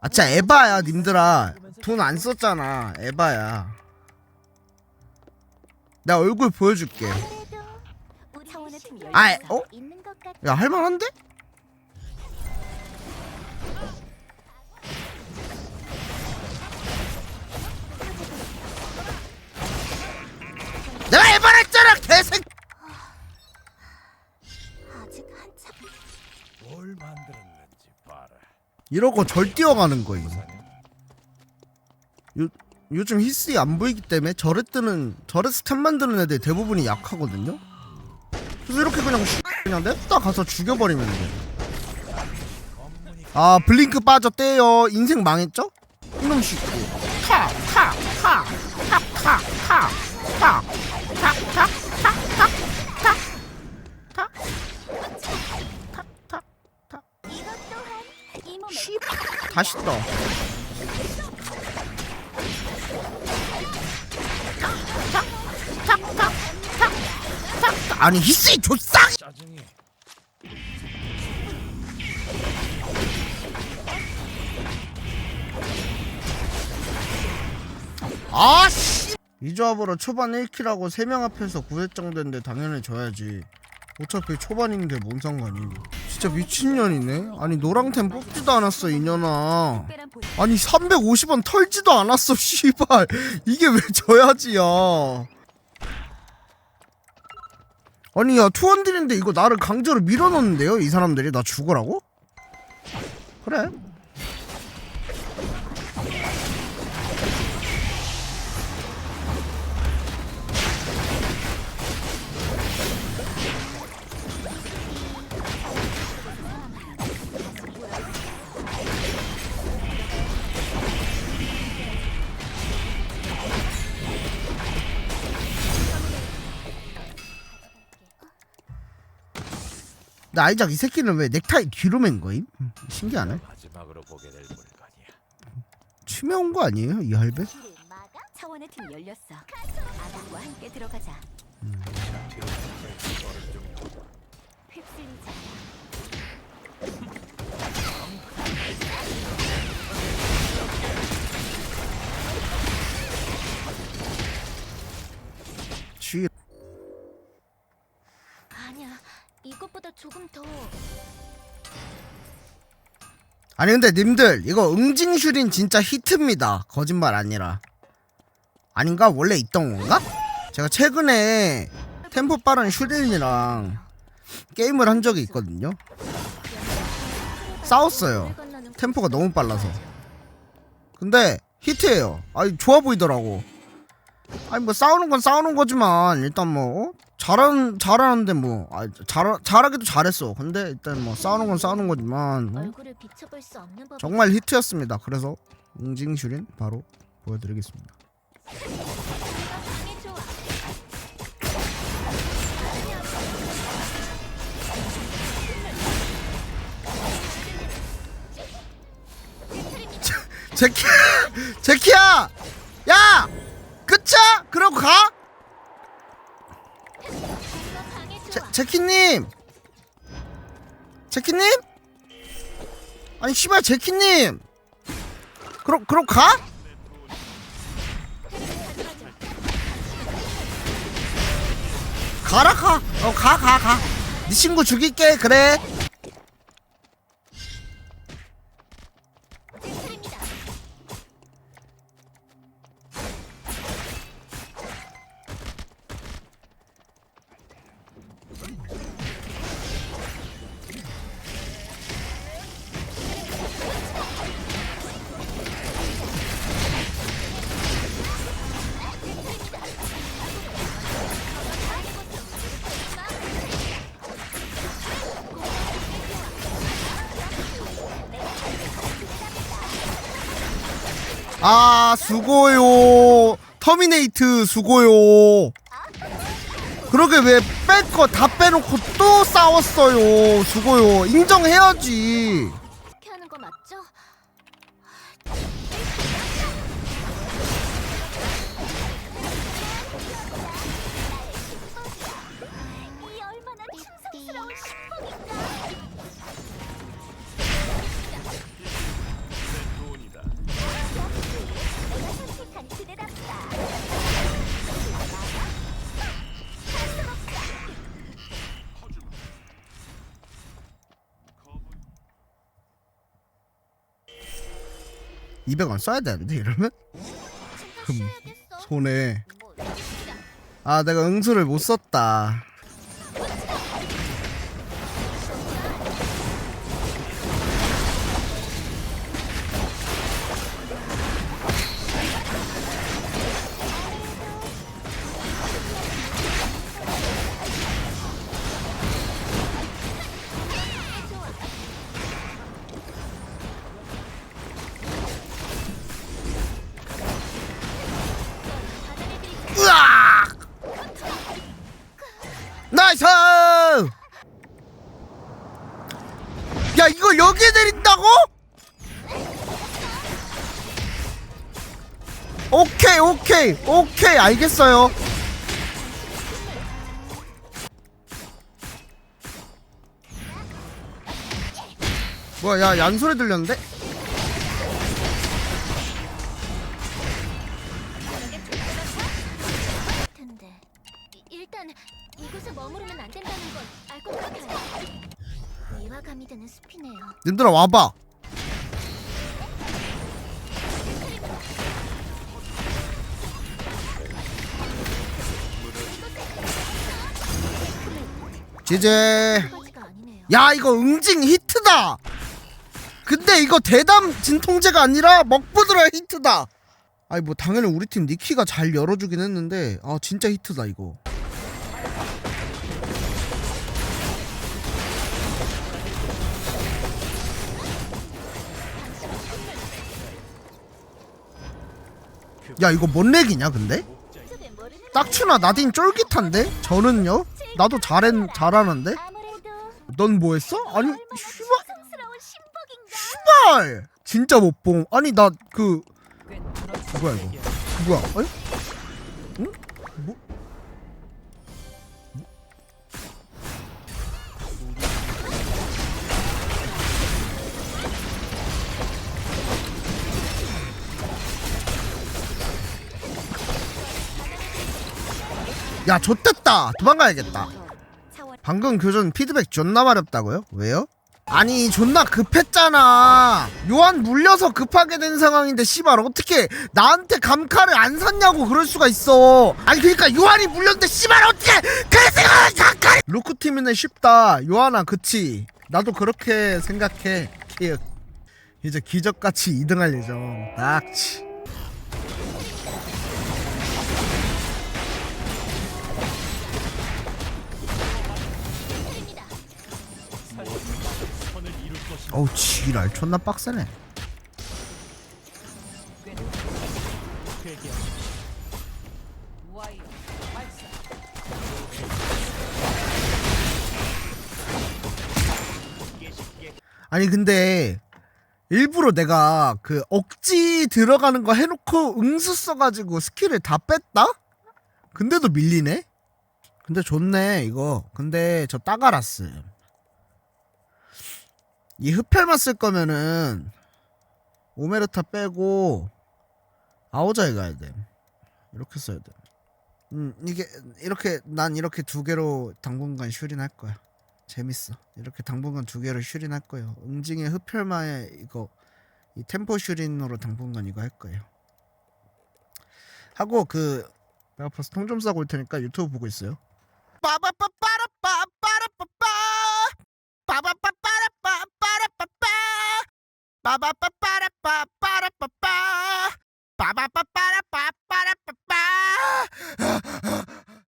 아 진짜 에바야 님들아. 돈 안 썼잖아. 에바야. 나 얼굴 보여줄게. 아, 어? 야 할만한데? 내가 에바라 이러고 절 뛰어가는 거임 요, 요즘 히스이 안 보이기 때문에 절에 뜨는 절에 스탑 만드는 애들 대부분이 약하거든요? 그래서 이렇게 그냥 씨- 그냥 냅다 가서 죽여버리면 돼 아 블링크 빠졌대요. 인생 망했죠? 이놈 씨. 이것 떠 아니 히스이 조쌍 짜증이. 아씨! 이 조합으로 초반 1킬하고 3명 앞에서 9회 정도인데 당연히 져야지 어차피 초반인데 뭔 상관이? 진짜 미친년이네? 아니 노랑템 뽑지도 않았어 이년아. 아니 350원 털지도 않았어 씨발. 이게 왜 져야지야. 아니 야 투원딜인데 이거 나를 강제로 밀어넣는데요? 이 사람들이? 나 죽으라고? 그래 나 아이작 이 새끼는 왜 넥타이 뒤로 맨 거임? 음, 신기하네 마지막으로 보게 될 물건이야. 치매 온 거 아니에요 이 할배? 차원의 팀 열렸어. 아들과 함께 들어가자. 쥐 아니야. 이것보다 조금 더. 아니 근데 님들 이거 응징슈린 진짜 히트입니다 거짓말 아니라 아닌가? 원래 있던 건가? 제가 최근에 템포 빠른 슈린이랑 게임을 한 적이 있거든요 싸웠어요 템포가 너무 빨라서 근데 히트예요 아니 좋아 보이더라고 아니 뭐 싸우는 건 싸우는 거지만 일단 뭐 어? 잘하는 잘하는데 뭐 아, 잘 잘하기도 잘했어 근데 일단 뭐 싸우는 건 싸우는 거지만 어? 얼굴을 비춰볼 수 없는 법. 정말 히트였습니다. 그래서 응징슈린 바로 보여드리겠습니다. 감이 좋아. 제키 제키야, 야, 끝이야? 그러고 가? 제키님, 제키님? 아니 씨발 제키님, 그럼 그럼 가? 가라 가. 어 가 가 가. 네 친구 죽일게 그래. 아 수고요. 터미네이트 수고요. 그러게 왜 뺄 거 다 빼놓고 또 싸웠어요. 수고요. 인정해야지 200원 써야 되는데 이러면 쉬어야겠어. 손에 뭐. 아 내가 응수를 못 썼다 이걸 여기에 내린다고? 오케이 오케이 오케이 알겠어요 뭐야 야 얀소리 들렸는데? 위화감이 드는 숲이네요. 님들아 와봐. 가지가 아니네요. 야 이거 응징 히트다. 근데 이거 대담 진통제가 아니라 먹부드라 히트다. 아니 뭐 당연히 우리 팀 니키가 잘 열어주긴 했는데 아 진짜 히트다 이거 야 이거 뭔 렉이냐 근데? 딱추나 나딘 쫄깃한데? 저는요? 나도 잘했, 잘하는데? 넌 뭐했어? 아니 신복인가? 씨발 진짜 못봄 아니 나 그 뭐야 이거 뭐야 아니? 응? 뭐? 야 좆됐다. 도망가야겠다. 방금 교전 피드백 존나 마렵다고요? 왜요? 아니 존나 급했잖아. 요한 물려서 급하게 된 상황인데 씨발 어떻게 나한테 감카를 안 샀냐고 그럴 수가 있어. 아니 그니까 요한이 물렸는데 씨발 어떻게 그 생각을 감카를 루크팀이네 쉽다. 요한아 그치? 나도 그렇게 생각해. 키읔 이제 기적같이 2등할 예정. 딱치 어우 지랄 존나 빡세네 아니 근데 일부러 내가 그 억지 들어가는 거 해놓고 응수 써가지고 스킬을 다 뺐다? 근데도 밀리네? 근데 좋네 이거 근데 저 따가라스 이 흡혈만 쓸 거면은 오메르타 빼고 아오자에 가야 돼 이렇게 써야 돼 음, 이게 이렇게 난 이렇게 두 개로 당분간 슈린할 거야 재밌어. 이렇게 당분간 두 개를 슈린할 거예요. 응징의 흡혈마에 이거 이 템포 슈린으로 당분간 이거 할 거예요. 하고 그 내가 벌써 통 좀 싸고 올 테니까 유튜브 보고 있어요. 빠바빠